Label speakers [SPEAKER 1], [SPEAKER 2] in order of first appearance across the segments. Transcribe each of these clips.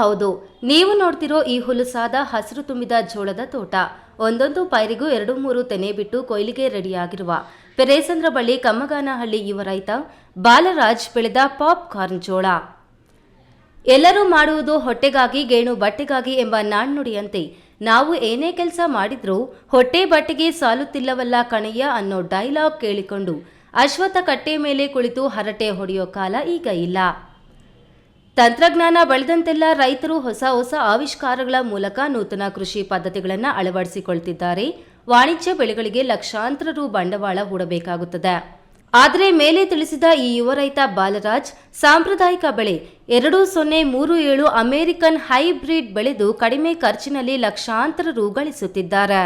[SPEAKER 1] ಹೌದು, ನೀವು ನೋಡ್ತಿರೋ ಈ ಹುಲುಸಾದ ಹಸಿರು ತುಂಬಿದ ಜೋಳದ ತೋಟ. ಒಂದೊಂದು ಪೈರಿಗೂ ಎರಡು ಮೂರು ತೆನೆ ಬಿಟ್ಟು ಕೊಯ್ಲಿಗೆ ರೆಡಿಯಾಗಿರುವ ಪೆರೇಸಂದ್ರ ಬಳಿ ಕಮ್ಮಗಾನಹಳ್ಳಿ ಯುವ ರೈತ ಬಾಲರಾಜ್ ಬೆಳೆದ ಪಾಪ್ಕಾರ್ನ್ ಜೋಳ. ಎಲ್ಲರೂ ಮಾಡುವುದು ಹೊಟ್ಟೆಗಾಗಿ, ಗೇಣು ಬಟ್ಟೆಗಾಗಿ ಎಂಬ ನಾಣ್ಣುಡಿಯಂತೆ. ನಾವು ಏನೇ ಕೆಲಸ ಮಾಡಿದ್ರೂ ಹೊಟ್ಟೆ ಬಟ್ಟೆಗೆ ಸಾಲುತ್ತಿಲ್ಲವಲ್ಲ ಕಣಯ್ಯ ಅನ್ನೋ ಡೈಲಾಗ್ ಕೇಳಿಕೊಂಡು ಅಶ್ವತ್ಥ ಕಟ್ಟೆ ಮೇಲೆ ಕುಳಿತು ಹರಟೆ ಹೊಡೆಯೋ ಕಾಲ ಈಗ ಇಲ್ಲ. ತಂತ್ರಜ್ಞಾನ ಬೆಳೆದಂತೆಲ್ಲ ರೈತರು ಹೊಸ ಹೊಸ ಆವಿಷ್ಕಾರಗಳ ಮೂಲಕ ನೂತನ ಕೃಷಿ ಪದ್ಧತಿಗಳನ್ನು ಅಳವಡಿಸಿಕೊಳ್ತಿದ್ದಾರೆ. ವಾಣಿಜ್ಯ ಬೆಳೆಗಳಿಗೆ ಲಕ್ಷಾಂತರ ರು ಬಂಡವಾಳ ಹೂಡಬೇಕಾಗುತ್ತದೆ. ಆದರೆ ಮೇಲೆ ತಿಳಿಸಿದ ಈ ಯುವ ರೈತ ಬಾಲರಾಜ್, ಸಾಂಪ್ರದಾಯಿಕ ಬೆಳೆ ಎರಡು ಸೊನ್ನೆ ಮೂರು ಏಳು ಅಮೆರಿಕನ್ ಹೈಬ್ರಿಡ್ ಬೆಳೆದು ಕಡಿಮೆ ಖರ್ಚಿನಲ್ಲಿ ಲಕ್ಷಾಂತರ ರು ಗಳಿಸುತ್ತಿದ್ದಾರೆ.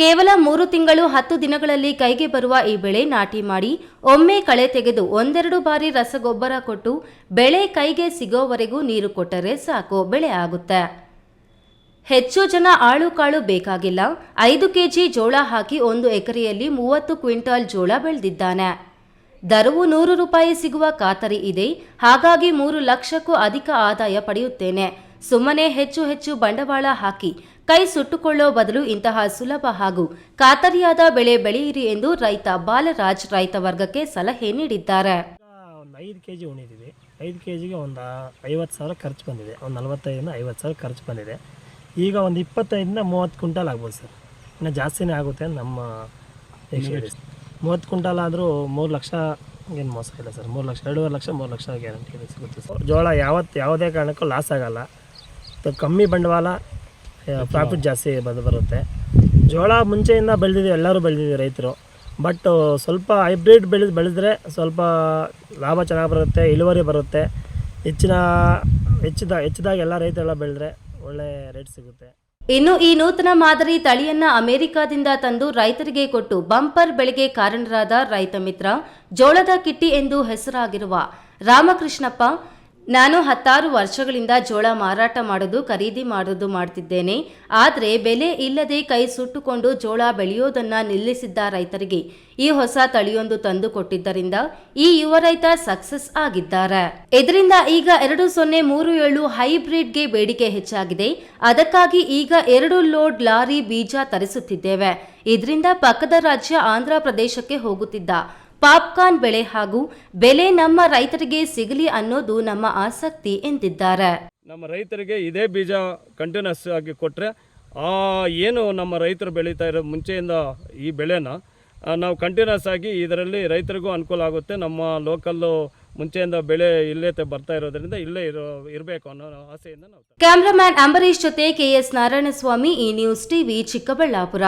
[SPEAKER 1] ಕೇವಲ ಮೂರು ತಿಂಗಳು ಹತ್ತು ದಿನಗಳಲ್ಲಿ ಕೈಗೆ ಬರುವ ಈ ಬೆಳೆ ನಾಟಿ ಮಾಡಿ ಒಮ್ಮೆ ಕಳೆ ತೆಗೆದು ಒಂದೆರಡು ಬಾರಿ ರಸಗೊಬ್ಬರ ಕೊಟ್ಟು ಬೆಳೆ ಕೈಗೆ ಸಿಗೋವರೆಗೂ ನೀರು ಕೊಟ್ಟರೆ ಸಾಕು, ಬೆಳೆ ಆಗುತ್ತೆ. ಹೆಚ್ಚು ಜನ ಆಳು ಕಾಳು ಬೇಕಾಗಿಲ್ಲ. ಐದು ಕೆಜಿ ಜೋಳ ಹಾಕಿ ಒಂದು ಎಕರೆಯಲ್ಲಿ ಮೂವತ್ತು ಕ್ವಿಂಟಾಲ್ ಜೋಳ ಬೆಳೆದಿದ್ದಾನೆ. ದರವು ನೂರು ರೂಪಾಯಿ ಸಿಗುವ ಖಾತರಿ ಇದೆ. ಹಾಗಾಗಿ ಮೂರು ಲಕ್ಷಕ್ಕೂ ಅಧಿಕ ಆದಾಯ ಪಡೆಯುತ್ತೇನೆ. ಸುಮ್ಮನೆ ಹೆಚ್ಚು ಹೆಚ್ಚು ಬಂಡವಾಳ ಹಾಕಿ ಕೈ ಸುಟ್ಟುಕೊಳ್ಳೋ ಬದಲು ಇಂತಹ ಸುಲಭ ಹಾಗೂ ಖಾತರಿಯಾದ ಬೆಳೆ ಬೆಳೆಯಿರಿ ಎಂದು ರೈತ ಬಾಲರಾಜ್ ರೈತ ವರ್ಗಕ್ಕೆ ಸಲಹೆ ನೀಡಿದ್ದಾರೆ.
[SPEAKER 2] ಒಂದು ಐದು ಕೆ ಜಿ ಉಣಿದೀವಿ ಐದು ಕೆ ಜಿಗೆ ಒಂದು ಐವತ್ತು ಸಾವಿರ ಖರ್ಚು ಬಂದಿದೆ. ಒಂದು ನಲ್ವತ್ತೈದರಿಂದ ಐವತ್ತು ಸಾವಿರ ಖರ್ಚು ಬಂದಿದೆ. ಈಗ ಒಂದು ಇಪ್ಪತ್ತೈದರಿಂದ ಮೂವತ್ತು ಕ್ವಿಂಟಲ್ ಆಗ್ಬೋದು ಸರ್. ಇನ್ನು ಜಾಸ್ತಿನೇ ಆಗುತ್ತೆ ಅಂತ ನಮ್ಮ. ಮೂವತ್ತು ಕ್ವಿಂಟಲ್ ಆದರೂ ಮೂರು ಲಕ್ಷ ಏನು ಮೋಸ ಇಲ್ಲ ಸರ್. ಮೂರು ಲಕ್ಷ ಎರಡೂವರೆ ಲಕ್ಷ ಮೂರು ಲಕ್ಷ ಗ್ಯಾರಂಟಿ ಇದೆ ಸಿಗುತ್ತೆ ಸರ್. ಜೋಳ ಯಾವತ್ತು ಯಾವುದೇ ಕಾರಣಕ್ಕೂ ಲಾಸ್ ಆಗಲ್ಲ. ಕಮ್ಮಿ ಬಂಡವಾಳ ಪ್ರಾಫಿಟ್ ಜಾಸ್ತಿ ಬಂದು ಬರುತ್ತೆ. ಜೋಳ ಮುಂಚೆಯಿಂದ ಬೆಳೆದಿದ್ದೀವಿ ಎಲ್ಲರೂ ಬೆಳೆದಿದ್ದೀವಿ ರೈತರು. ಬಟ್ ಸ್ವಲ್ಪ ಹೈಬ್ರಿಡ್ ಬೆಳೆದು ಬೆಳೆದ್ರೆ ಸ್ವಲ್ಪ ಲಾಭ ಚೆನ್ನಾಗಿ ಬರುತ್ತೆ ಇಳುವರಿ ಬರುತ್ತೆ. ಹೆಚ್ಚಿನ ಹೆಚ್ಚಿದ ಹೆಚ್ಚಿದಾಗ ಎಲ್ಲ ರೈತರೆಲ್ಲ ಬೆಳೆದ್ರೆ ಒಳ್ಳೆ ರೇಟ್ ಸಿಗುತ್ತೆ.
[SPEAKER 1] ಇನ್ನು ಈ ನೂತನ ಮಾದರಿ ತಳಿಯನ್ನ ಅಮೆರಿಕಾದಿಂದ ತಂದು ರೈತರಿಗೆ ಕೊಟ್ಟು ಬಂಪರ್ ಬೆಳೆಗೆ ಕಾರಣರಾದ ರೈತ ಮಿತ್ರ ಜೋಳದ ಕಿಟ್ಟಿ ಎಂದು ಹೆಸರಾಗಿರುವ ರಾಮಕೃಷ್ಣಪ್ಪ ನಾನು ಹತ್ತಾರು ವರ್ಷಗಳಿಂದ ಜೋಳ ಮಾರಾಟ ಮಾಡೋದು, ಖರೀದಿ ಮಾಡೋದು ಮಾಡ್ತಿದ್ದೇನೆ. ಆದರೆ ಬೆಲೆ ಇಲ್ಲದೆ ಕೈ ಸುಟ್ಟುಕೊಂಡು ಜೋಳ ಬೆಳೆಯೋದನ್ನು ನಿಲ್ಲಿಸಿದ್ದ ರೈತರಿಗೆ ಈ ಹೊಸ ತಳಿಯೊಂದು ತಂದು ಕೊಟ್ಟಿದ್ದರಿಂದ ಈ ಯುವ ರೈತ ಸಕ್ಸಸ್ ಆಗಿದ್ದಾರೆ. ಇದರಿಂದ ಈಗ ಎರಡು ಸೊನ್ನೆ ಮೂರು ಏಳು ಹೈಬ್ರಿಡ್ಗೆ ಬೇಡಿಕೆ ಹೆಚ್ಚಾಗಿದೆ. ಅದಕ್ಕಾಗಿ ಈಗ ಎರಡು ಲೋಡ್ ಲಾರಿ ಬೀಜ ತರಿಸುತ್ತಿದ್ದೇವೆ. ಇದರಿಂದ ಪಕ್ಕದ ರಾಜ್ಯ ಆಂಧ್ರ ಪ್ರದೇಶಕ್ಕೆ ಹೋಗುತ್ತಿದ್ದ ಪಾಪ್ಕಾರ್ನ್ ಬೆಳೆ ಹಾಗೂ ಬೆಲೆ ನಮ್ಮ ರೈತರಿಗೆ ಸಿಗಲಿ ಅನ್ನೋದು ನಮ್ಮ ಆಸಕ್ತಿ ಎಂದಿದ್ದಾರೆ.
[SPEAKER 3] ನಮ್ಮ ರೈತರಿಗೆ ಇದೇ ಬೀಜ ಕಂಟಿನ್ಯೂಸ್ ಆಗಿ ಕೊಟ್ಟರೆ ಆ ಏನು ನಮ್ಮ ರೈತರು ಬೆಳೀತಾ ಇರೋ ಮುಂಚೆಯಿಂದ ಈ ಬೆಳೆನ ನಾವು ಕಂಟಿನ್ಯೂಸ್ ಆಗಿ ಇದರಲ್ಲಿ ರೈತರಿಗೂ ಅನುಕೂಲ ಆಗುತ್ತೆ. ನಮ್ಮ ಲೋಕಲ್ಲು ಮುಂಚೆಯಿಂದ ಬೆಳೆ ಇಲ್ಲೇ ಬರ್ತಾ ಇರೋದ್ರಿಂದ ಇಲ್ಲೇ ಇರೋ ಇರಬೇಕು ಅನ್ನೋ ಆಸೆಯಿಂದ ನಾವು
[SPEAKER 1] ಕ್ಯಾಮ್ರಾಮ್ಯಾನ್ ಅಂಬರೀಶ್ ಜೊತೆ ಕೆಎಸ್ ನಾರಾಯಣಸ್ವಾಮಿ ಈ ನ್ಯೂಸ್ ಟಿವಿ ಚಿಕ್ಕಬಳ್ಳಾಪುರ.